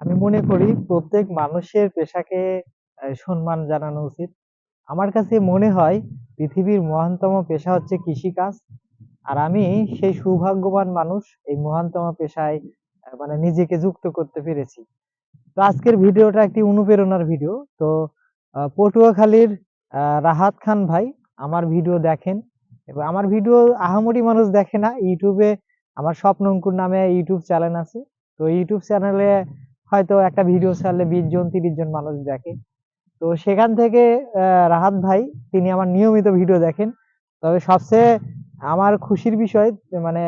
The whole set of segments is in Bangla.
আমি মনে করি প্রত্যেক মানুষের পেশাকে সম্মান জানানো উচিত। আমার কাছে মনে হয় পৃথিবীর মহানতম পেশা হচ্ছে কৃষিকাজ। আর আমি সেই সৌভাগ্যবান মানুষ এই মহানতম পেশায় মানে নিজেকে যুক্ত করতে পেরেছি। তো আজকের ভিডিওটা একটি অনুপ্রেরণার ভিডিও। তো পটুয়াখালীর রাহাত খান ভাই আমার ভিডিও দেখেন। এবং আমার ভিডিও আহামরি মানুষ দেখে না, ইউটিউবে আমার স্বপ্ন অঙ্কুর নামে ইউটিউব চ্যানেল আছে। তো ইউটিউব চ্যানেলে হয়তো একটা ভিডিও ছাড়লে বিশ জন, তিরিশ জন মানুষ দেখে। তো সেখান থেকে রাহাত ভাই, তিনি আমার নিয়মিত ভিডিও দেখেন। তবে সবচেয়ে আমার খুশির বিষয় মানে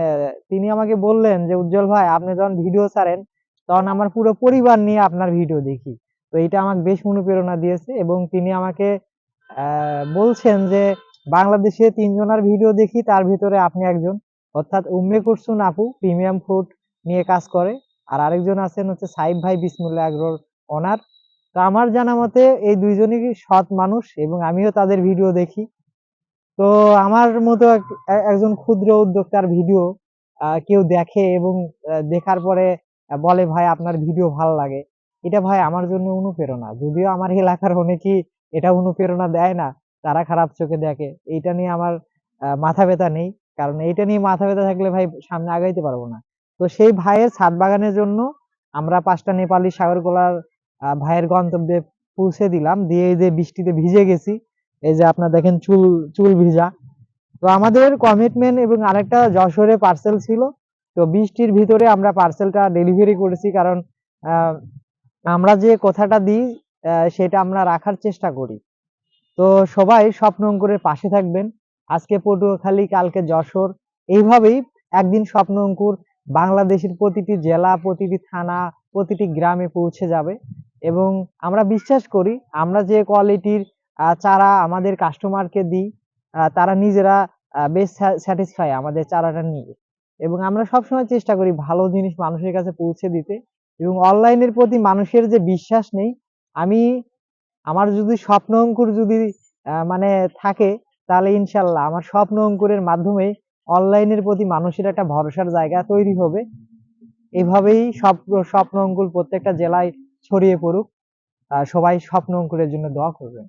তিনি আমাকে বললেন যে, উজ্জ্বল ভাই, আপনি যখন ভিডিও ছাড়েন, তখন আমার পুরো পরিবার নিয়ে আপনার ভিডিও দেখি। তো এটা আমাকে বেশ অনুপ্রেরণা দিয়েছে এবং তিনি আমাকে বলছেন যে, বাংলাদেশে তিনজনের ভিডিও দেখি, তার ভিতরে আপনি একজন। অর্থাৎ উম্মে কুরসুন আপু প্রিমিয়াম ফুড নিয়ে কাজ করে। আর আরেকজন আছেন হচ্ছে সাইব ভাই বিসমুল্লাহ আগ্রোর ওনার। তো আমার জানা মতে এই দুইজনই সৎ মানুষ এবং আমিও তাদের ভিডিও দেখি। তো আমার মতো একজন ক্ষুদ্র উদ্যোক্তার ভিডিও কেউ দেখে এবং দেখার পরে বলে, ভাই, আপনার ভিডিও ভালো লাগে। এটা, ভাই, আমার জন্য অনুপ্রেরণা। যদিও আমার এলাকার অনেকেই এটা অনুপ্রেরণা দেয় না, তারা খারাপ চোখে দেখে। এইটা নিয়ে আমার মাথা ব্যথা নেই। কারণ এইটা নিয়ে মাথা ব্যথা থাকলে, ভাই, সামনে আগাইতে পারব না। তো সেই ভাইয়ের ছাদ বাগানের জন্য আমরা পাঁচটা নেপালি সাগরকলার আহ, ভাইয়ের গন্তব্যে পৌঁছে দিলাম। দিয়ে এই যে বৃষ্টিতে ভিজে গেছি এই যে আপনার দেখেন চুল চুল ভিজা। তো আমাদের কমিটমেন্ট এবং আরেকটা যশোরে পার্সেল ছিল। তো বৃষ্টির ভিতরে আমরা পার্সেলটা ডেলিভারি করেছি কারণ আমরা যে কথাটা দিই সেটা আমরা রাখার চেষ্টা করি। তো সবাই স্বপ্ন অঙ্কুরের পাশে থাকবেন। আজকে পটুয়াখালী কালকে যশোর এইভাবেই একদিন স্বপ্ন অঙ্কুর বাংলাদেশের প্রতিটি জেলা, প্রতিটি থানা, প্রতিটি গ্রামে পৌঁছে যাবে। এবং আমরা বিশ্বাস করি, আমরা যে কোয়ালিটির চারা আমাদের কাস্টমারকে দিই তারা নিজেরা বেশ স্যাটিসফাই আমাদের চারাটা নিয়ে এবং আমরা সবসময় চেষ্টা করি ভালো জিনিস মানুষের কাছে পৌঁছে দিতে। এবং অনলাইনের প্রতি মানুষের যে বিশ্বাস নেই, আমি, আমার যদি স্বপ্ন অঙ্কুর যদি মানে থাকে, তাহলে ইনশাল্লাহ আমার স্বপ্ন অঙ্কুরের মাধ্যমে অনলাইনের প্রতি মানুষের একটা ভরসার জায়গা তৈরি হবে। এভাবেই সব স্বপ্ন অঙ্কুর প্রত্যেকটা জেলায় ছড়িয়ে পড়ুক। সবাই স্বপ্ন অঙ্কুরের জন্য দোয়া করবেন।